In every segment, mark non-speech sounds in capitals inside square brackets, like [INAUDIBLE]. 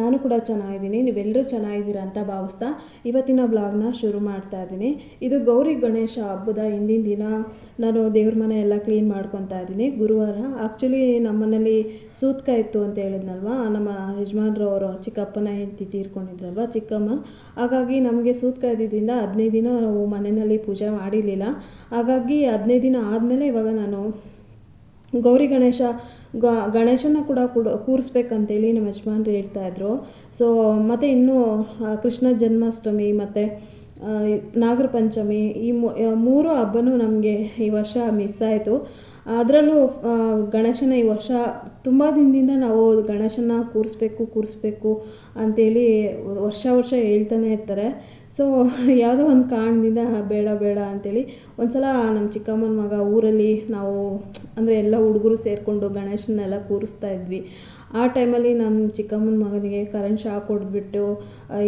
ನಾನು ಕೂಡ ಚೆನ್ನಾಗಿದ್ದೀನಿ, ನೀವೆಲ್ಲರೂ ಚೆನ್ನಾಗಿದ್ದೀರಾ ಅಂತ ಭಾವಿಸ್ತಾ ಇವತ್ತಿನ ಬ್ಲಾಗ್ನ ಶುರು ಮಾಡ್ತಾ ಇದ್ದೀನಿ. ಇದು ಗೌರಿ ಗಣೇಶ ಹಬ್ಬದ ಹಿಂದಿನ ದಿನ ನಾನು ದೇವ್ರ ಮನೆ ಎಲ್ಲ ಕ್ಲೀನ್ ಮಾಡ್ಕೊತಾ ಇದ್ದೀನಿ. ಗುರುವಾರ ಆ್ಯಕ್ಚುಲಿ ನಮ್ಮನೇಲಿ ಸೂತ್ಕ ಇತ್ತು ಅಂತ ಹೇಳಿದ್ನಲ್ವ? ನಮ್ಮ ಯಜಮಾನ್ರವರು ಚಿಕ್ಕಪ್ಪನ ಹೆಂಡತಿ ತೀರ್ಕೊಂಡಿದ್ರಲ್ವ ಚಿಕ್ಕಮ್ಮ? ಹಾಗಾಗಿ ನಮಗೆ ಸೂತ್ಕ ಇದ್ದಿದ್ದರಿಂದ ಹದಿನೈದು ದಿನ ನಾವು ಮನೆಯಲ್ಲಿ ಪೂಜೆ ಮಾಡಿರಲಿಲ್ಲ. ಹಾಗಾಗಿ ಹದಿನೈದು ದಿನ ಆದಮೇಲೆ ಇವಾಗ ನಾನು ಗೌರಿ ಗಣೇಶ ಗಣೇಶನ ಕೂಡ ಕೂಡ, ಕೂರಿಸ್ಬೇಕಂತೇಳಿ ನಮ್ಮ ಯಜಮಾನ್ರು ಹೇಳ್ತಾಯಿದ್ರು ಸೊ ಮತ್ತು ಇನ್ನೂ ಕೃಷ್ಣ ಜನ್ಮಾಷ್ಟಮಿ, ಮತ್ತು ನಾಗರ ಪಂಚಮಿ, ಈ ಮೂರು ಹಬ್ಬನೂ ನಮಗೆ ಈ ವರ್ಷ ಮಿಸ್ ಆಯಿತು. ಅದರಲ್ಲೂ ಗಣೇಶನ ಈ ವರ್ಷ ತುಂಬ ದಿನದಿಂದ ನಾವು ಗಣೇಶನ ಕೂರಿಸ್ಬೇಕು ಕೂರಿಸ್ಬೇಕು ಅಂತೇಳಿ ವರ್ಷ ವರ್ಷ ಹೇಳ್ತಾನೆ ಇರ್ತಾರೆ. ಸೊ [LAUGHS] ಯಾವುದೋ ಒಂದು ಕಾರಣದಿಂದ ಬೇಡ ಬೇಡ ಅಂತೇಳಿ ಒಂದ್ಸಲ ನಮ್ಮ ಚಿಕ್ಕಮ್ಮನ ಮಗ ಊರಲ್ಲಿ ನಾವು, ಅಂದರೆ ಎಲ್ಲ ಹುಡುಗರು ಸೇರಿಕೊಂಡು ಗಣೇಶನ್ನೆಲ್ಲ ಕೂರಿಸ್ತಾ ಇದ್ವಿ. ಆ ಟೈಮಲ್ಲಿ ನಮ್ಮ ಚಿಕ್ಕಮ್ಮನ ಮಗನಿಗೆ ಕರೆಂಟ್ ಶಾಕ್ ಹೊಡೆದ್ಬಿಟ್ಟು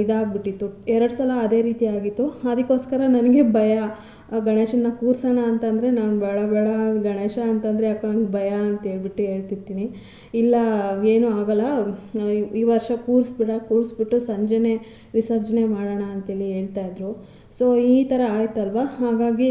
ಇದಾಗ್ಬಿಟ್ಟಿತ್ತು. ಎರಡು ಸಲ ಅದೇ ರೀತಿ ಆಗಿತ್ತು. ಅದಕ್ಕೋಸ್ಕರ ನನಗೆ ಭಯ. ಗಣೇಶನ ಕೂರ್ಸೋಣ ಅಂತಂದರೆ ನಾನು ಬೇಡ ಬೇಡ ಗಣೇಶ ಅಂತಂದರೆ ಯಾಕೋ ನಂಗೆ ಭಯ ಅಂತ ಹೇಳ್ಬಿಟ್ಟು ಹೇಳ್ತಿರ್ತೀನಿ. ಇಲ್ಲ, ಏನೂ ಆಗಲ್ಲ. ಈ ವರ್ಷ ಕೂರಿಸ್ಬಿಡ, ಕೂರಿಸ್ಬಿಟ್ಟು ಸಂಜೆನೇ ವಿಸರ್ಜನೆ ಮಾಡೋಣ ಅಂತೇಳಿ ಹೇಳ್ತಾಯಿದ್ರು ಸೊ ಈ ಥರ ಆಯ್ತಲ್ವ? ಹಾಗಾಗಿ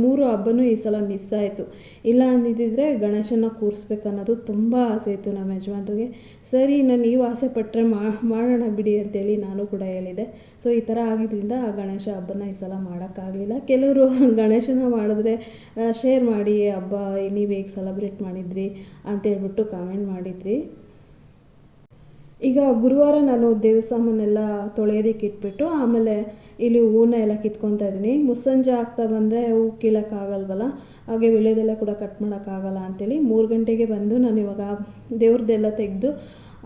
ಮೂರು ಹಬ್ಬನೂ ಈ ಸಲ ಮಿಸ್ ಆಯಿತು. ಇಲ್ಲ ಅಂದಿದ್ದಿದ್ರೆ ಗಣೇಶನ ಕೂರಿಸ್ಬೇಕನ್ನೋದು ತುಂಬ ಆಸೆ ಇತ್ತು ನಮ್ಮ ಯಜಮಾನ್ರಿಗೆ. ಸರಿ, ನಾನು ನೀವು ಆಸೆ ಪಟ್ಟರೆ ಮಾಡೋಣ ಬಿಡಿ ಅಂತೇಳಿ ನಾನು ಕೂಡ ಹೇಳಿದೆ. ಸೊ ಈ ಥರ ಆಗಿದ್ದರಿಂದ ಆ ಗಣೇಶ ಹಬ್ಬನ ಈ ಸಲ ಮಾಡೋಕ್ಕಾಗಲಿಲ್ಲ. ಕೆಲವರು [LAUGHS] ಗಣೇಶನ ಮಾಡಿದ್ರೆ ಶೇರ್ ಮಾಡಿ, ಹಬ್ಬ, ನೀವು ಹೇಗೆ ಸೆಲೆಬ್ರೇಟ್ ಮಾಡಿದ್ರಿ? ಅಂತೇಳ್ಬಿಟ್ಟು ಕಾಮೆಂಟ್ ಮಾಡಿದ್ರಿ. ಈಗ ಗುರುವಾರ ನಾನು ದೇವಸಾಮನ್ನೆಲ್ಲ ತೊಳೆಯೋದಕ್ಕೆ ಇಟ್ಬಿಟ್ಟು ಆಮೇಲೆ ಇಲ್ಲಿ ಹೂವನ್ನ ಎಲ್ಲ ಕಿತ್ಕೊತಾ ಇದ್ದೀನಿ. ಮುಸ್ಸಂಜೆ ಆಗ್ತಾ ಬಂದರೆ ಹೂ ಕೀಳೋಕ್ಕಾಗಲ್ವಲ್ಲ? ಹಾಗೆ ವಿಳೆದೆಲ್ಲ ಕೂಡ ಕಟ್ ಮಾಡೋಕ್ಕಾಗಲ್ಲ ಅಂತೇಳಿ ಮೂರು ಗಂಟೆಗೆ ಬಂದು ನಾನು ಇವಾಗ ದೇವ್ರದ್ದೆಲ್ಲ ತೆಗೆದು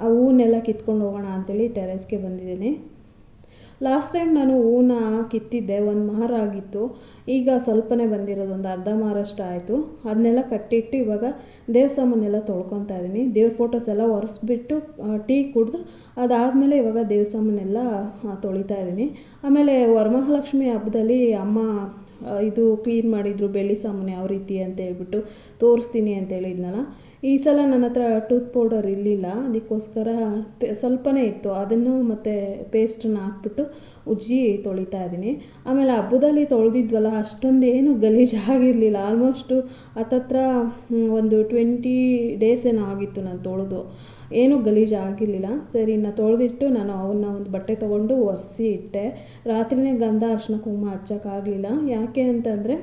ಆ ಹೂವನ್ನೆಲ್ಲ ಕಿತ್ಕೊಂಡು ಹೋಗೋಣ ಅಂತೇಳಿ ಟೆರೆಸ್ಗೆ ಬಂದಿದ್ದೀನಿ. ಲಾಸ್ಟ್ ಟೈಮ್ ನಾನು ಹೂವನ್ನ ಕಿತ್ತಿದ್ದೆ, ಒಂದು ಮಾರ ಆಗಿತ್ತು. ಈಗ ಸ್ವಲ್ಪನೇ ಬಂದಿರೋದು, ಒಂದು ಅರ್ಧ ಮಾರಷ್ಟು ಆಯಿತು. ಅದನ್ನೆಲ್ಲ ಕಟ್ಟಿಟ್ಟು ಇವಾಗ ದೇವ್ರ ಸಾಮಾನೆಲ್ಲ ತೊಳ್ಕೊತಾ ಇದ್ದೀನಿ ದೇವ್ರ ಫೋಟೋಸ್ ಎಲ್ಲ ಒರೆಸ್ಬಿಟ್ಟು ಟೀ ಕುಡಿದು ಅದಾದಮೇಲೆ ಇವಾಗ ದೇವ್ರ ಸಾಮಾನೆಲ್ಲ ತೊಳಿತಾ ಇದ್ದೀನಿ ಆಮೇಲೆ ವರಮಹಾಲಕ್ಷ್ಮಿ ಹಬ್ಬದಲ್ಲಿ ಅಮ್ಮ ಇದು ಕ್ಲೀನ್ ಮಾಡಿದ್ರು, ಬೆಳ್ಳಿ ಸಾಮಾನು ಯಾವ ರೀತಿ ಅಂತ ಹೇಳ್ಬಿಟ್ಟು ತೋರಿಸ್ತೀನಿ ಅಂತ ಹೇಳಿದ್ನಲ್ಲ. ಈ ಸಲ ನನ್ನ ಹತ್ರ ಟೂತ್ ಪೌಡರ್ ಇರಲಿಲ್ಲ, ಅದಕ್ಕೋಸ್ಕರ ಸ್ವಲ್ಪನೇ ಇತ್ತು. ಅದನ್ನು ಮತ್ತು ಪೇಸ್ಟನ್ನು ಹಾಕ್ಬಿಟ್ಟು ಉಜ್ಜಿ ತೊಳಿತಾ ಇದ್ದೀನಿ. ಆಮೇಲೆ ಹಬ್ಬದಲ್ಲಿ ತೊಳೆದಿದ್ವಲ್ಲ ಅಷ್ಟೊಂದು ಏನು ಗಲೀಜು ಆಗಿರಲಿಲ್ಲ. ಆಲ್ಮೋಸ್ಟು ಹತ್ತತ್ರ ಒಂದು ಟ್ವೆಂಟಿ ಡೇಸ್ ಏನೋ ಆಗಿತ್ತು ನಾನು ತೊಳೆದು. ಏನೂ ಗಲೀಜು ಆಗಿರಲಿಲ್ಲ. ಸರಿ, ಇನ್ನು ತೊಳೆದಿಟ್ಟು ನಾನು ಅವನ್ನ ಒಂದು ಬಟ್ಟೆ ತೊಗೊಂಡು ಒರೆಸಿ ಇಟ್ಟೆ. ರಾತ್ರಿನೇ ಗಂಧ ಅರ್ಶಿನ ಕುಂಕುಮ ಹಚ್ಚೋಕ್ಕಾಗಲಿಲ್ಲ. ಯಾಕೆ ಅಂತಂದರೆ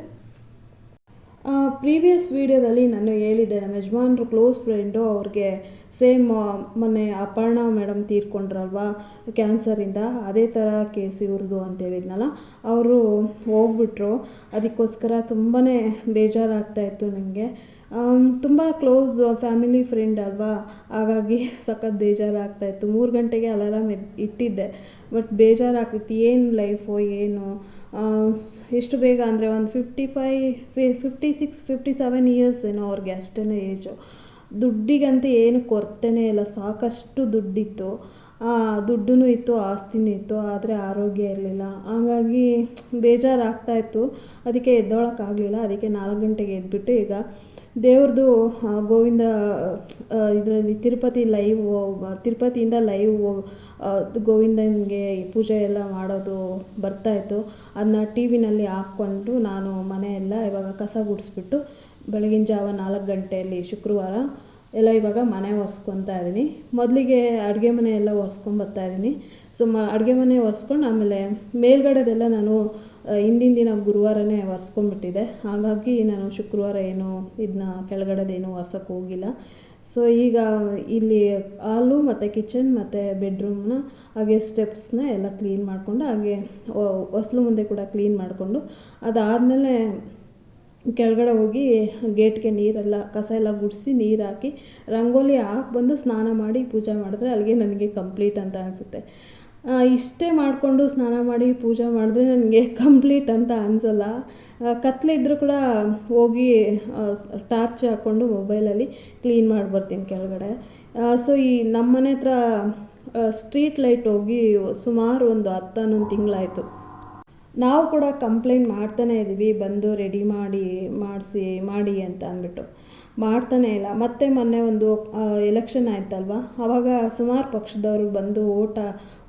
ಪ್ರೀವಿಯಸ್ ವೀಡಿಯೋದಲ್ಲಿ ನಾನು ಹೇಳಿದ್ದೆ, ನಮ್ಮ ಯಜಮಾನ್ರು ಕ್ಲೋಸ್ ಫ್ರೆಂಡು ಅವ್ರಿಗೆ ಸೇಮ್ ಮೊನ್ನೆ ಅಪರ್ಣ ಮೇಡಮ್ ತೀರ್ಕೊಂಡ್ರಲ್ವಾ ಕ್ಯಾನ್ಸರಿಂದ ಅದೇ ಥರ ಕೇಸ್ ಇವ್ರದ್ದು ಅಂತ ಹೇಳಿದ್ನಲ್ಲ, ಅವರು ಹೋಗ್ಬಿಟ್ರು. ಅದಕ್ಕೋಸ್ಕರ ತುಂಬಾ ಬೇಜಾರಾಗ್ತಾ ಇತ್ತು ನನಗೆ ತುಂಬ ಕ್ಲೋಸ್ ಫ್ಯಾಮಿಲಿ ಫ್ರೆಂಡ್ ಅಲ್ವಾ, ಹಾಗಾಗಿ ಸಖತ್ ಬೇಜಾರಾಗ್ತಾ ಇತ್ತು. ಮೂರು ಗಂಟೆಗೆ ಅಲಾರಾಮ್ ಇಟ್ಟಿದ್ದೆ ಬಟ್ ಬೇಜಾರಾಗ್ತಿತ್ತು, ಏನು ಲೈಫು ಏನು? ಎಷ್ಟು ಬೇಗ ಅಂದರೆ ಒಂದು fifty five fifty six fifty seven years ಏನೋ ಅವ್ರಿಗೆ ಅಷ್ಟೇ ಏಜು ದುಡ್ಡಿಗಂತೂ ಏನು ಕೊರತೆನೇ ಇಲ್ಲ, ಸಾಕಷ್ಟು ದುಡ್ಡಿತ್ತು. ದುಡ್ಡೂ ಇತ್ತು, ಆಸ್ತಿನೂ ಇತ್ತು, ಆದರೆ ಆರೋಗ್ಯ ಇರಲಿಲ್ಲ. ಹಾಗಾಗಿ ಬೇಜಾರಾಗ್ತಾ ಇತ್ತು. ಅದಕ್ಕೆ ಎದ್ದೊಳಕ್ಕಾಗಲಿಲ್ಲ, ಅದಕ್ಕೆ ನಾಲ್ಕು ಗಂಟೆಗೆ ಎದ್ಬಿಟ್ಟು ಈಗ ದೇವ್ರದ್ದು ಗೋವಿಂದ ಇದರಲ್ಲಿ ತಿರುಪತಿ ಲೈವ್ ತಿರುಪತಿಯಿಂದ ಲೈವ್ ಗೋವಿಂದನಿಗೆ ಪೂಜೆ ಎಲ್ಲ ಮಾಡೋದು ಬರ್ತಾಯಿತ್ತು ಅದನ್ನ ಟಿ ವಿನಲ್ಲಿ ಹಾಕ್ಕೊಂಡು ನಾನು ಮನೆಯೆಲ್ಲ ಇವಾಗ ಕಸ ಗುಡಿಸ್ಬಿಟ್ಟು ಬೆಳಗಿನ ಜಾವ ನಾಲ್ಕು ಗಂಟೆಯಲ್ಲಿ ಶುಕ್ರವಾರ ಎಲ್ಲ ಇವಾಗ ಮನೆ ಒರೆಸ್ಕೊತಾ ಇದ್ದೀನಿ. ಮೊದಲಿಗೆ ಅಡುಗೆ ಮನೆ ಎಲ್ಲ ಒರೆಸ್ಕೊಂಬರ್ತಾ ಇದ್ದೀನಿ. ಸೊ ಮ, ಅಡುಗೆ ಮನೆ ಒರೆಸ್ಕೊಂಡು ಆಮೇಲೆ ಮೇಲ್ಗಡೆದೆಲ್ಲ ನಾನು ಹಿಂದಿನ ದಿನ ಗುರುವಾರನೇ ಒರೆಸ್ಕೊಂಡ್ಬಿಟ್ಟಿದೆ. ಹಾಗಾಗಿ ನಾನು ಶುಕ್ರವಾರ ಏನು ಇದನ್ನ ಕೆಳಗಡೆದೇನು ಒರ್ಸೋಕ್ಕೆ ಹೋಗಿಲ್ಲ. ಸೊ ಈಗ ಇಲ್ಲಿ ಹಾಲು ಮತ್ತು ಕಿಚನ್ ಮತ್ತು ಬೆಡ್ರೂಮ್ನ ಹಾಗೆ ಸ್ಟೆಪ್ಸ್ನ ಎಲ್ಲ ಕ್ಲೀನ್ ಮಾಡಿಕೊಂಡು ಹಾಗೆ ಹೊಸ್ಲು ಮುಂದೆ ಕೂಡ ಕ್ಲೀನ್ ಮಾಡಿಕೊಂಡು ಅದಾದಮೇಲೆ ಕೆಳಗಡೆ ಹೋಗಿ ಗೇಟ್ಗೆ ನೀರೆಲ್ಲ, ಕಸ ಎಲ್ಲ ಗುಡಿಸಿ ನೀರು ಹಾಕಿ ರಂಗೋಲಿ ಹಾಕಿ ಬಂದು ಸ್ನಾನ ಮಾಡಿ ಪೂಜೆ ಮಾಡಿದ್ರೆ ಅಲ್ಲಿಗೆ ನನಗೆ ಕಂಪ್ಲೀಟ್ ಅಂತ ಅನಿಸುತ್ತೆ. ಇಷ್ಟೇ ಮಾಡಿಕೊಂಡು ಸ್ನಾನ ಮಾಡಿ ಪೂಜೆ ಮಾಡಿದ್ರೆ ನನಗೆ ಕಂಪ್ಲೀಟ್ ಅಂತ ಅನಿಸಲ್ಲ. ಇದ್ದರೂ ಕೂಡ ಹೋಗಿ ಟಾರ್ಚ್ ಹಾಕ್ಕೊಂಡು ಮೊಬೈಲಲ್ಲಿ ಕ್ಲೀನ್ ಮಾಡಿ ಬರ್ತೀನಿ ಕೆಳಗಡೆ. ಸೊ ಈ ನಮ್ಮನೆ ಹತ್ರ ಸ್ಟ್ರೀಟ್ ಲೈಟ್ ಹೋಗಿ ಸುಮಾರು ಒಂದು ಹತ್ತು ಹನ್ನೊಂದು ತಿಂಗಳಾಯಿತು. ನಾವು ಕೂಡ ಕಂಪ್ಲೇಂಟ್ ಮಾಡ್ತಾನೆ ಇದ್ದೀವಿ, ಬಂದು ರೆಡಿ ಮಾಡಿ, ಮಾಡಿಸಿ, ಮಾಡಿ ಅಂತ ಅಂದ್ಬಿಟ್ಟು. ಮಾಡ್ತಾನೆ ಇಲ್ಲ. ಮತ್ತೆ ಮೊನ್ನೆ ಒಂದು ಎಲೆಕ್ಷನ್ ಆಯ್ತಲ್ವ? ಅವಾಗ ಸುಮಾರು ಪಕ್ಷದವರು ಬಂದು ಓಟ,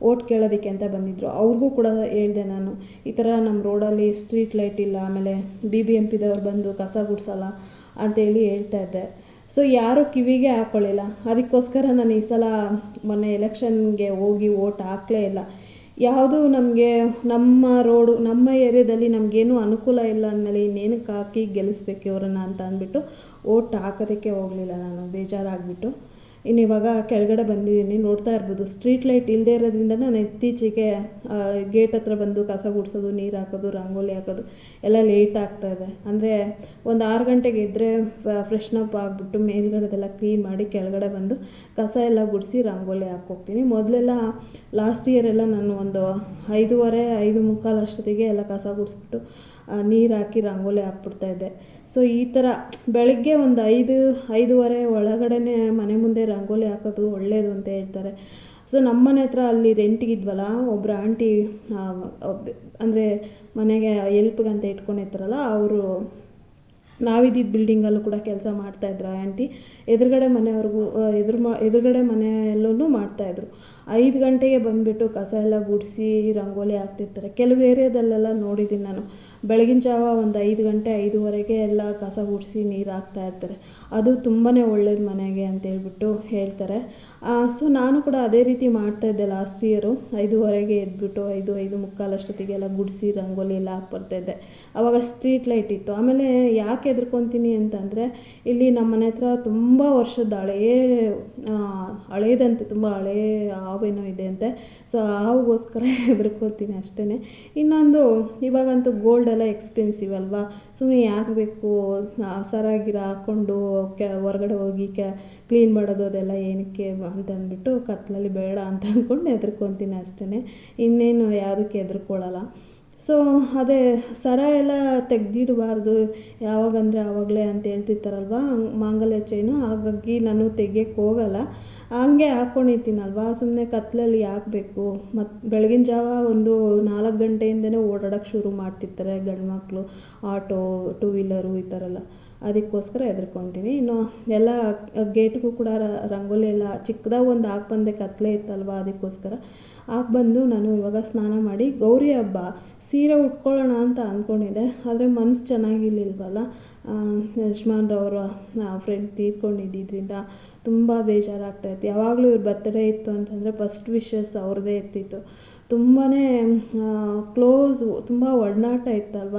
ಓಟ್ ಕೇಳೋದಕ್ಕೆ ಅಂತ ಬಂದಿದ್ದರು ಅವ್ರಿಗೂ ಕೂಡ ಹೇಳಿದೆ ನಾನು, ಈ ಥರ ನಮ್ಮ ರೋಡಲ್ಲಿ ಸ್ಟ್ರೀಟ್ ಲೈಟ್ ಇಲ್ಲ, ಆಮೇಲೆ ಬಿ ಬಿ ಎಂ ಪಿದವ್ರು ಬಂದು ಕಸ ಗುಡಿಸಲ್ಲ ಅಂತೇಳಿ ಹೇಳ್ತಾ ಇದ್ದೆ. ಸೊ ಯಾರೂ ಕಿವಿಗೆ ಹಾಕ್ಕೊಳ್ಳಿಲ್ಲ ಅದಕ್ಕೋಸ್ಕರ ನಾನು ಈ ಸಲ ಮೊನ್ನೆ ಎಲೆಕ್ಷನ್ಗೆ ಹೋಗಿ ಓಟ್ ಹಾಕಲೇ ಇಲ್ಲ. ಯಾವುದು ನಮಗೆ ನಮ್ಮ ರೋಡು, ನಮ್ಮ ಏರಿಯಾದಲ್ಲಿ ನಮಗೇನು ಅನುಕೂಲ ಇಲ್ಲ ಅಂದಮೇಲೆ ಇನ್ನೇನಕ್ಕೆ ಹಾಕಿ ಗೆಲ್ಲಿಸ್ಬೇಕು ಇವ್ರನ್ನ ಅಂತ ಅಂದ್ಬಿಟ್ಟು ಓಟ್ ಹಾಕೋದಕ್ಕೆ ಹೋಗಲಿಲ್ಲ ನಾನು, ಬೇಜಾರಾಗ್ಬಿಟ್ಟು. ಇನ್ನು ಇವಾಗ ಕೆಳಗಡೆ ಬಂದಿದ್ದೀನಿ, ನೋಡ್ತಾ ಇರ್ಬೋದು. ಸ್ಟ್ರೀಟ್ ಲೈಟ್ ಇಲ್ಲದೆ ಇರೋದ್ರಿಂದ ನಾನು ಇತ್ತೀಚೆಗೆ ಗೇಟ್ ಹತ್ರ ಬಂದು ಕಸ ಗುಡಿಸೋದು, ನೀರು ಹಾಕೋದು, ರಂಗೋಲಿ ಹಾಕೋದು, ಎಲ್ಲ ಲೇಟ್ ಆಗ್ತಾ ಇದೆ. ಅಂದರೆ ಒಂದು ಆರು ಗಂಟೆಗೆ ಇದ್ದರೆ ಫ್ರೆಶ್ನಪ್ ಆಗಿಬಿಟ್ಟು ಮೇಲ್ಗಡೆದೆಲ್ಲ ಕ್ಲೀನ್ ಮಾಡಿ ಕೆಳಗಡೆ ಬಂದು ಕಸ ಎಲ್ಲ ಗುಡಿಸಿ ರಂಗೋಲಿ ಹಾಕೋಗ್ತೀನಿ ಮೊದಲೆಲ್ಲ ಲಾಸ್ಟ್ ಇಯರ್ ಎಲ್ಲ ನಾನು ಒಂದು ಐದೂವರೆ, ಐದು ಮುಕ್ಕಾಲು ಅಷ್ಟೊತ್ತಿಗೆ ಎಲ್ಲ ಕಸ ಗುಡಿಸ್ಬಿಟ್ಟು ನೀರು ಹಾಕಿ ರಂಗೋಲಿ ಹಾಕ್ಬಿಡ್ತಾಯಿದ್ದೆ ಸೊ ಈ ಥರ ಬೆಳಗ್ಗೆ ಒಂದು ಐದು, ಐದೂವರೆ ಒಳಗಡೆನೇ ಮನೆ ಮುಂದೆ ರಂಗೋಲಿ ಹಾಕೋದು ಒಳ್ಳೆಯದು ಅಂತ ಹೇಳ್ತಾರೆ. ಸೊ ನಮ್ಮ ಮನೆ ಹತ್ರ ಅಲ್ಲಿ ರೆಂಟಿಗಿದ್ವಲ್ಲ ಒಬ್ಬರು ಆಂಟಿ ಅಂದರೆ ಮನೆಗೆ ಎಲ್ಪ್ಗೆ ಅಂತ ಇಟ್ಕೊಂಡಿರ್ತಾರಲ್ಲ, ಅವರು ನಾವಿದ್ದಿದ್ದ ಬಿಲ್ಡಿಂಗಲ್ಲೂ ಕೂಡ ಕೆಲಸ ಮಾಡ್ತಾಯಿದ್ರು ಆಂಟಿ ಎದುರುಗಡೆ ಮನೆಯವ್ರಿಗೂ ಎದುರು ಮಾ, ಎದುರುಗಡೆ ಮನೆಯಲ್ಲೂ ಮಾಡ್ತಾಯಿದ್ರು ಐದು ಗಂಟೆಗೆ ಬಂದುಬಿಟ್ಟು ಕಸ ಎಲ್ಲ ಗುಡಿಸಿ ರಂಗೋಲಿ ಹಾಕ್ತಿರ್ತಾರೆ. ಕೆಲವು ಏರಿಯಾದಲ್ಲೆಲ್ಲ ನೋಡಿದ್ದೀನಿ ನಾನು. ಬೆಳಗಿನ ಜಾವ ಒಂದು ಐದು ಗಂಟೆ, ಐದುವರೆಗೆ ಎಲ್ಲ ಕಸ ಗುಡಿಸಿ ನೀರು ಹಾಕ್ತಾ ಇರ್ತಾರೆ. ಅದು ತುಂಬಾ ಒಳ್ಳೇದು ಮನೆಗೆ ಅಂತೇಳ್ಬಿಟ್ಟು ಹೇಳ್ತಾರೆ. ಸೊ ನಾನು ಕೂಡ ಅದೇ ರೀತಿ ಮಾಡ್ತಾಯಿದ್ದೆ ಲಾಸ್ಟ್ ಇಯರು ಐದುವರೆಗೆ ಎದ್ಬಿಟ್ಟು ಐದು ಐದು ಮುಕ್ಕಾಲಷ್ಟೊತ್ತಿಗೆಲ್ಲ ಗುಡಿಸಿ ರಂಗೋಲಿ ಎಲ್ಲ ಹಾಕ್ಬರ್ತಾಯಿದ್ದೆ ಆವಾಗ ಸ್ಟ್ರೀಟ್ ಲೈಟ್ ಇತ್ತು. ಆಮೇಲೆ ಯಾಕೆ ಹೆದರ್ಕೊತೀನಿ ಅಂತಂದರೆ, ಇಲ್ಲಿ ನಮ್ಮ ಮನೆ ಹತ್ರ ತುಂಬ ವರ್ಷದ ಹಳೇ ಹಳೇದಂತೆ, ತುಂಬ ಹಳೇ ಹಾವೇನೋ ಇದೆ ಅಂತೆ. ಸೊ ಹಾವುಗೋಸ್ಕರ [LAUGHS] ಹೆದರ್ಕೊತೀನಿ ಅಷ್ಟೇ ಇನ್ನೊಂದು, ಇವಾಗಂತೂ ಗೋಲ್ಡ್ ಎಲ್ಲ ಎಕ್ಸ್ಪೆನ್ಸಿವ್ ಅಲ್ವಾ? ಸುಮ್ಮನೆ ಯಾಕೆ ಬೇಕು? ಸರಾಗಿರ ಹಾಕ್ಕೊಂಡು ಕೆ ಹೊರಗಡೆ ಹೋಗಿ ಕೆ ಕ್ಲೀನ್ ಮಾಡೋದು ಅದೆಲ್ಲ ಏನಕ್ಕೆ ಅಂತ ಅಂದ್ಬಿಟ್ಟು ಕತ್ತಲಲ್ಲಿ ಬೇಡ ಅಂತ ಅಂದ್ಕೊಂಡು ಹೆದರ್ಕೊತೀನಿ ಅಷ್ಟೇ ಇನ್ನೇನು ಯಾವುದಕ್ಕೆ ಹೆದರ್ಕೊಳ್ಳಲ್ಲ. ಸೊ ಅದೇ ಸರ ಎಲ್ಲ ತೆಗೆದಿಡಬಾರ್ದು. ಯಾವಾಗಂದರೆ ಆವಾಗಲೇ ಅಂತ ಹೇಳ್ತಿರ್ತಾರಲ್ವ, ಮಾಂಗಲ್ಯ ಚೈನು ಹಾಗಾಗಿ ನಾನು ತೆಗಿಯಕ್ಕೆ ಹೋಗಲ್ಲ. ಹಂಗೆ ಹಾಕ್ಕೊಂಡಿರ್ತೀನಲ್ವ ಸುಮ್ಮನೆ ಕತ್ತಲಲ್ಲಿ ಹಾಕ್ಬೇಕು. ಬೇಕು ಮತ್ತು ಬೆಳಗಿನ ಜಾವ ಒಂದು ನಾಲ್ಕು ಗಂಟೆಯಿಂದನೇ ಓಡಾಡೋಕ್ಕೆ ಶುರು ಮಾಡ್ತಿರ್ತಾರೆ ಗಂಡು ಮಕ್ಕಳು ಆಟೋ ಟೂ ವೀಲರು ಈ ಥರ ಎಲ್ಲ. ಅದಕ್ಕೋಸ್ಕರ ಹೆದರ್ಕೊತೀನಿ. ಇನ್ನು ಎಲ್ಲ ಗೇಟ್ಗೂ ಕೂಡ ರಂಗೋಲಿ ಎಲ್ಲ ಚಿಕ್ಕದಾಗ ಒಂದು ಹಾಕಿ ಬಂದೆ ಕತ್ತಲೆ ಇತ್ತಲ್ವ ಅದಕ್ಕೋಸ್ಕರ. ಹಾಕಿ ಬಂದು ನಾನು ಇವಾಗ ಸ್ನಾನ ಮಾಡಿ ಗೌರಿ ಹಬ್ಬ, ಸೀರೆ ಉಟ್ಕೊಳ್ಳೋಣ ಅಂತ ಅಂದ್ಕೊಂಡಿದ್ದೆ ಆದರೆ ಮನಸ್ಸು ಚೆನ್ನಾಗಿರ್ಲಿಲ್ವಲ್ಲ? ಯಜಮಾನ್ರವರು ಫ್ರೆಂಡ್ ತೀರ್ಕೊಂಡಿದ್ದರಿಂದ ತುಂಬ ಬೇಜಾರಾಗ್ತಾಯಿತ್ತು ಯಾವಾಗಲೂ ಇವ್ರ ಬರ್ತಡೇ ಇತ್ತು ಅಂತಂದರೆ ಫಸ್ಟ್ ವಿಶಸ್ ಅವ್ರದ್ದೇ ಇರ್ತಿತ್ತು. ತುಂಬಾ ಕ್ಲೋಸು ತುಂಬ ಒಡನಾಟ ಇತ್ತಲ್ವ?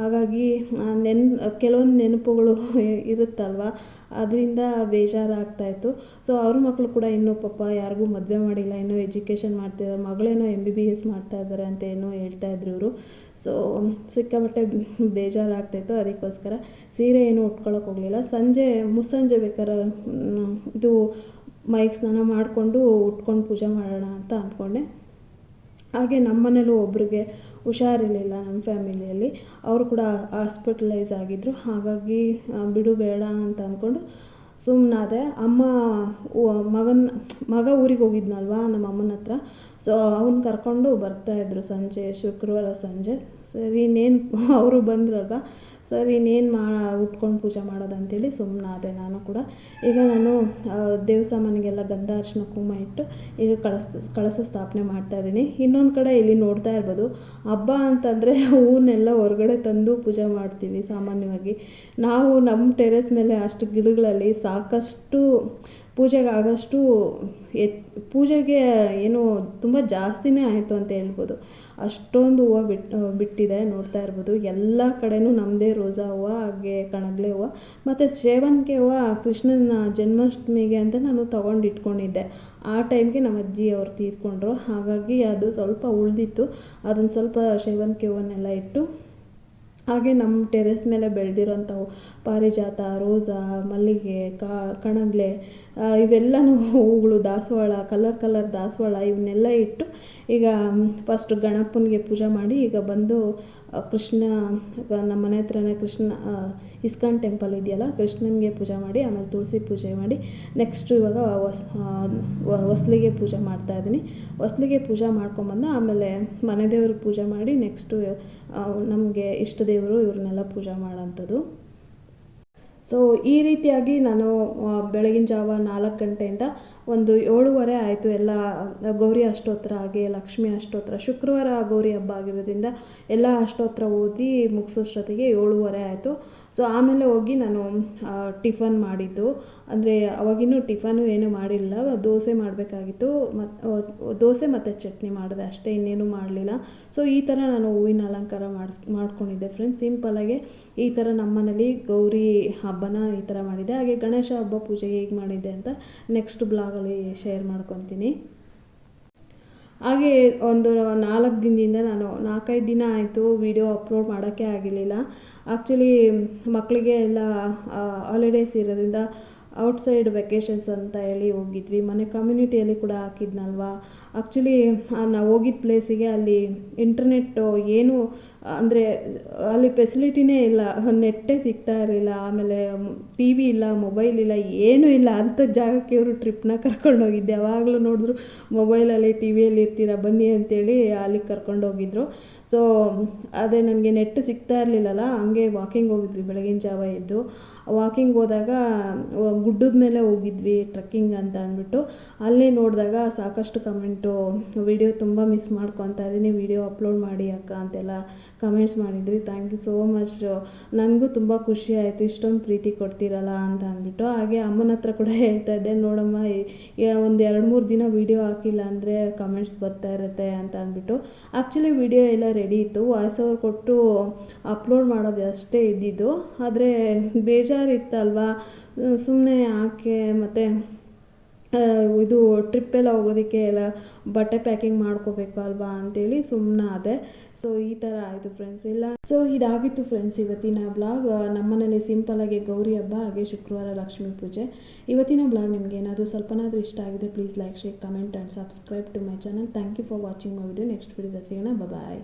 ಹಾಗಾಗಿ ನೆನ್, ಕೆಲವೊಂದು ನೆನಪುಗಳು [LAUGHS] ಇರುತ್ತಲ್ವ? ಅದರಿಂದ ಬೇಜಾರಾಗ್ತಾಯಿತ್ತು ಸೊ ಅವ್ರ ಮಕ್ಕಳು ಕೂಡ ಇನ್ನೂ ಪಾಪ ಯಾರಿಗೂ ಮದುವೆ ಮಾಡಿಲ್ಲ, ಇನ್ನೂ ಎಜುಕೇಷನ್ ಮಾಡ್ತಿದ್ದಾರೆ ಮಗಳೇನೋ ಎಂ ಬಿ ಬಿ ಎಸ್ ಮಾಡ್ತಾ ಇದ್ದಾರೆ ಅಂತ ಏನೋ ಹೇಳ್ತಾಯಿದ್ರು ಇವರು. ಸೊ ಸಿಕ್ಕಾಪಟ್ಟೆ ಬೇಜಾರಾಗ್ತಾಯಿತ್ತು ಅದಕ್ಕೋಸ್ಕರ ಸೀರೆ ಏನು ಉಟ್ಕೊಳಕ್ಕೆ ಹೋಗಲಿಲ್ಲ. ಸಂಜೆ, ಮುಸ್ಸಂಜೆ ಬೇಕಾದ್ರೆ ಇದು ಮೈಗೆ ಸ್ನಾನ ಮಾಡಿಕೊಂಡು ಉಟ್ಕೊಂಡು ಪೂಜೆ ಮಾಡೋಣ ಅಂತ ಅಂದ್ಕೊಂಡೆ. ಹಾಗೆ ನಮ್ಮ ಮನೇಲೂ ಒಬ್ರಿಗೆ ಹುಷಾರಿರಲಿಲ್ಲ ನಮ್ಮ ಫ್ಯಾಮಿಲಿಯಲ್ಲಿ. ಅವರು ಕೂಡ ಹಾಸ್ಪಿಟಲೈಸ್ ಆಗಿದ್ದರು ಹಾಗಾಗಿ ಬಿಡು ಬೇಡ ಅಂತ ಅಂದ್ಕೊಂಡು ಸುಮ್ಮನಾದೆ ಅಮ್ಮ ಮಗನ, ಮಗ ಊರಿಗೆ ಹೋಗಿದ್ನಲ್ವ ನಮ್ಮ ಅಮ್ಮನ ಹತ್ರ. ಸೊ ಅವ್ನ ಕರ್ಕೊಂಡು ಬರ್ತಾಯಿದ್ರು ಸಂಜೆ, ಶುಕ್ರವಾರ ಸಂಜೆ. ಸರಿ, ಇನ್ನೇನು, [LAUGHS] ಅವರು ಬಂದ್ರಲ್ವ? ಸರಿ, ಇನ್ನೇನು ಮಾ, ಉಟ್ಕೊಂಡು ಪೂಜೆ ಮಾಡೋದು ಅಂತೇಳಿ ಸುಮ್ಮನಾದೆ ನಾನು ಕೂಡ. ಈಗ ನಾನು ದೇವಸಾಮಾನಿಗೆಲ್ಲ ಗಂಧ ಅರಿಶಿನ ಕುಂಕುಮ ಇಟ್ಟು ಈಗ ಕಳಸ ಕಳಸ ಸ್ಥಾಪನೆ ಮಾಡ್ತಾಯಿದ್ದೀನಿ ಇನ್ನೊಂದು ಕಡೆ ಇಲ್ಲಿ ನೋಡ್ತಾ ಇರ್ಬೋದು. ಹಬ್ಬ ಅಂತಂದರೆ ಹೂವನ್ನೆಲ್ಲ ಹೊರಗಡೆ ತಂದು ಪೂಜೆ ಮಾಡ್ತೀವಿ ಸಾಮಾನ್ಯವಾಗಿ. ನಾವು ನಮ್ಮ ಟೆರೆಸ್ ಮೇಲೆ ಅಷ್ಟು ಗಿಡಗಳಲ್ಲಿ ಸಾಕಷ್ಟು ಪೂಜೆಗೆ ಆಗೋಷ್ಟು ಎತ್, ಪೂಜೆಗೆ ಏನು ತುಂಬ ಜಾಸ್ತಿನೇ ಆಯಿತು ಅಂತ ಹೇಳ್ಬೋದು. ಅಷ್ಟೊಂದು ಹೂವು ಬಿಟ್ಟು ಬಿಟ್ಟಿದೆ ನೋಡ್ತಾ ಇರ್ಬೋದು. ಎಲ್ಲ ಕಡೆಯೂ ನಮ್ಮದೇ ರೋಸಾ ಹೂವು, ಹಾಗೆ ಕಣಗ್ಲೆ ಹೂವು, ಮತ್ತು ಸೇವಂತಿಗೆ ಹೂವು, ಕೃಷ್ಣನ ಜನ್ಮಾಷ್ಟಮಿಗೆ ಅಂತ ನಾನು ತೊಗೊಂಡು ಇಟ್ಕೊಂಡಿದ್ದೆ ಆ ಟೈಮ್ಗೆ ನಮ್ಮ ಅಜ್ಜಿ ಅವ್ರು ತೀರ್ಕೊಂಡ್ರು. ಹಾಗಾಗಿ ಅದು ಸ್ವಲ್ಪ ಉಳಿದಿತ್ತು. ಅದನ್ನು ಸ್ವಲ್ಪ ಸೇವಂತಿಗೆ ಹೂವನ್ನೆಲ್ಲ ಇಟ್ಟು ಹಾಗೆ ನಮ್ಮ ಟೆರೆಸ್ ಮೇಲೆ ಬೆಳೆದಿರೋಂಥವು ಪಾರಿಜಾತ ರೋಸಾ ಮಲ್ಲಿಗೆ ಕಣಗ್ಲೆ ಇವೆಲ್ಲನೂ ಹೂವುಗಳು, ದಾಸವಾಳ ಕಲರ್ ಕಲರ್ ದಾಸವಾಳ ಇವನ್ನೆಲ್ಲ ಇಟ್ಟು ಈಗ ಫಸ್ಟ್ ಗಣಪನಿಗೆ ಪೂಜೆ ಮಾಡಿ ಈಗ ಬಂದು ಕೃಷ್ಣ ನಮ್ಮ ಮನೆ ಹತ್ರನೇ ಕೃಷ್ಣ ಇಸ್ಕಾನ್ ಟೆಂಪಲ್ ಇದೆಯಲ್ಲ, ಕೃಷ್ಣನಿಗೆ ಪೂಜೆ ಮಾಡಿ, ಆಮೇಲೆ ತುಳಸಿ ಪೂಜೆ ಮಾಡಿ, ನೆಕ್ಸ್ಟು ಇವಾಗ ಹೊಸ ಹೊಸ್ಲಿಗೆ ಪೂಜೆ ಮಾಡ್ತಾ ಇದ್ದೀನಿ. ಹೊಸ್ಲಿಗೆ ಪೂಜೆ ಮಾಡ್ಕೊಂಬಂದು, ಆಮೇಲೆ ಮನೆ ದೇವ್ರಿಗೆ ಪೂಜೆ ಮಾಡಿ, ನೆಕ್ಸ್ಟು ನಮಗೆ ಇಷ್ಟ ದೇವರು ಇವ್ರನ್ನೆಲ್ಲ ಪೂಜೆ ಮಾಡೋಂಥದ್ದು. ಸೊ ಈ ರೀತಿಯಾಗಿ ನಾನು ಬೆಳಗಿನ ಜಾವ ನಾಲ್ಕು ಗಂಟೆಯಿಂದ ಒಂದು ಏಳುವರೆ ಆಯಿತು. ಎಲ್ಲ, ಗೌರಿ ಅಷ್ಟೋತ್ರ ಹಾಗೆ, ಲಕ್ಷ್ಮಿ ಅಷ್ಟೋತ್ರ ಶುಕ್ರವಾರ ಗೌರಿ ಹಬ್ಬ ಆಗಿರೋದ್ರಿಂದ ಎಲ್ಲ ಅಷ್ಟೋತ್ತರ ಓದಿ ಮುಗಿಸೋಷ್ಟೊತ್ತಿಗೆ ಏಳುವರೆ ಆಯಿತು. ಸೊ ಆಮೇಲೆ ಹೋಗಿ ನಾನು ಟಿಫನ್ ಮಾಡಿದ್ದು. ಅಂದರೆ ಅವಾಗಿನ್ನೂ ಟಿಫನು ಏನೂ ಮಾಡಿಲ್ಲ. ದೋಸೆ ಮಾಡಬೇಕಾಗಿತ್ತು. ಮತ್ತು ದೋಸೆ ಮತ್ತು ಚಟ್ನಿ ಮಾಡಿದೆ ಅಷ್ಟೇ, ಇನ್ನೇನು ಮಾಡಲಿಲ್ಲ. ಸೊ ಈ ಥರ ನಾನು ಹೂವಿನ ಅಲಂಕಾರ ಮಾಡಿಸ್, ಮಾಡ್ಕೊಂಡಿದ್ದೆ ಫ್ರೆಂಡ್ಸ್ ಸಿಂಪಲಾಗೆ ಈ ಥರ ನಮ್ಮನೇಲಿ ಗೌರಿ ಹಬ್ಬನ ಈ ಥರ ಮಾಡಿದ್ದೆ ಹಾಗೆ ಗಣೇಶ ಹಬ್ಬ ಪೂಜೆ ಹೇಗೆ ಮಾಡಿದ್ದೆ ಅಂತ ನೆಕ್ಸ್ಟ್ ಬ್ಲಾಗಲ್ಲಿ ಶೇರ್ ಮಾಡ್ಕೊತೀನಿ. ಹಾಗೆ ಒಂದು ನಾಲ್ಕು ದಿನದಿಂದ ನಾನು ನಾಲ್ಕೈದು ದಿನ ಆಯಿತು ವಿಡಿಯೋ ಅಪ್ಲೋಡ್ ಮಾಡೋಕ್ಕೆ ಆಗಿರಲಿಲ್ಲ. ಆ್ಯಕ್ಚುಲಿ ಮಕ್ಕಳಿಗೆ ಎಲ್ಲ ಹಾಲಿಡೇಸ್ ಇರೋದ್ರಿಂದ ಔಟ್ಸೈಡ್ ವೆಕೇಷನ್ಸ್ ಅಂತ ಹೇಳಿ ಹೋಗಿದ್ವಿ. ಮನೆ ಕಮ್ಯುನಿಟಿಯಲ್ಲಿ ಕೂಡ ಹಾಕಿದ್ನಲ್ವಾ? ಆ್ಯಕ್ಚುಲಿ ನಾವು ಹೋಗಿದ್ದ ಪ್ಲೇಸಿಗೆ ಅಲ್ಲಿ ಇಂಟರ್ನೆಟ್ಟು ಏನು ಅಂದರೆ, ಅಲ್ಲಿ ಫೆಸಿಲಿಟಿನೇ ಇಲ್ಲ. ನೆಟ್ಟೇ ಸಿಗ್ತಾ ಇರಲಿಲ್ಲ. ಆಮೇಲೆ ಟಿ ವಿ ಇಲ್ಲ ಮೊಬೈಲ್ ಇಲ್ಲ, ಏನೂ ಇಲ್ಲ. ಅಂಥ ಜಾಗಕ್ಕೆ ಇವರು ಟ್ರಿಪ್ನ ಕರ್ಕೊಂಡು ಹೋಗಿದ್ದೆ. ಯಾವಾಗಲೂ ನೋಡಿದ್ರು ಮೊಬೈಲಲ್ಲಿ ಟಿ ವಿಯಲ್ಲಿ ಇರ್ತೀರ? ಬನ್ನಿ ಅಂತೇಳಿ ಅಲ್ಲಿಗೆ ಕರ್ಕೊಂಡು ಹೋಗಿದ್ರು. ಸೊ ಅದೇ ನನಗೆ ನೆಟ್ ಸಿಗ್ತಾ ಇರಲಿಲ್ಲಲ್ಲ, ಹಂಗೆ ವಾಕಿಂಗ್ ಹೋಗಿದ್ವಿ ಬೆಳಗಿನ ಜಾವ ಇದ್ದು ವಾಕಿಂಗ್ ಹೋದಾಗ, ಗುಡ್ಡದ ಮೇಲೆ ಹೋಗಿದ್ವಿ ಟ್ರಕ್ಕಿಂಗ್ ಅಂತ ಅಂದ್ಬಿಟ್ಟು. ಅಲ್ಲಿ ನೋಡಿದಾಗ ಸಾಕಷ್ಟು ಕಮೆಂಟು ವಿಡಿಯೋ ತುಂಬ ಮಿಸ್ ಮಾಡ್ಕೊತಾ ಇದ್ದೀನಿ. ವಿಡಿಯೋ ಅಪ್ಲೋಡ್ ಮಾಡಿ ಅಕ್ಕ ಅಂತೆಲ್ಲ ಕಮೆಂಟ್ಸ್ ಮಾಡಿದ್ರಿ. ಥ್ಯಾಂಕ್ ಯು ಸೋ ಮಚ್ ನನಗೂ ತುಂಬ ಖುಷಿ ಆಯಿತು. ಇಷ್ಟೊಂದು ಪ್ರೀತಿ ಕೊಡ್ತೀರಲ್ಲ ಅಂತ ಅಂದ್ಬಿಟ್ಟು. ಹಾಗೆ ಅಮ್ಮನ ಹತ್ರ ಕೂಡ ಹೇಳ್ತಾ ಇದ್ದೆ, ನೋಡಮ್ಮ ಒಂದು ಎರಡು ಮೂರು ದಿನ ವಿಡಿಯೋ ಹಾಕಿಲ್ಲ ಅಂದರೆ ಕಮೆಂಟ್ಸ್ ಬರ್ತಾ ಇರುತ್ತೆ ಅಂತ ಅಂದ್ಬಿಟ್ಟು. ಆ್ಯಕ್ಚುಲಿ ವಿಡಿಯೋ ಎಲ್ಲ ರೆಡಿ ಇತ್ತು. ವಾಯ್ಸ್ ಓವರ್ ಕೊಟ್ಟು ಅಪ್ಲೋಡ್ ಮಾಡೋದು ಅಷ್ಟೇ ಇದ್ದಿದ್ದು. ಆದರೆ ಬೇಜಾರಿತ್ತಲ್ವಾ? ಸುಮ್ಮನೆ ಯಾಕೆ ಮತ್ತು ಇದು ಟ್ರಿಪ್ಪೆಲ್ಲ ಹೋಗೋದಕ್ಕೆ ಎಲ್ಲ ಬಟ್ಟೆ ಪ್ಯಾಕಿಂಗ್ ಮಾಡ್ಕೋಬೇಕು ಅಲ್ವಾ ಅಂತೇಳಿ ಸುಮ್ಮನೆ ಅದೇ ಸೊ ಈ ಥರ ಆಯಿತು ಫ್ರೆಂಡ್ಸ್ ಇಲ್ಲ ಸೊ ಇದಾಗಿತ್ತು ಫ್ರೆಂಡ್ಸ್ ಇವತ್ತಿನ ಬ್ಲಾಗ್ ನಮ್ಮನೇಲಿ ಸಿಂಪಲಾಗಿ ಗೌರಿ ಹಬ್ಬ ಹಾಗೆ ಶುಕ್ರವಾರ ಲಕ್ಷ್ಮೀ ಪೂಜೆ. ಇವತ್ತಿನ ಬ್ಲಾಗ್ ನಿಮಗೆ ಏನಾದರೂ ಸ್ವಲ್ಪನಾದರೂ ಇಷ್ಟ ಆಗಿದೆ please like share comment and subscribe to my channel thank you for watching my video next ವಿಡಿಯೋದಲ್ಲಿ ಸಿಗೋಣ. ಬಾಯ್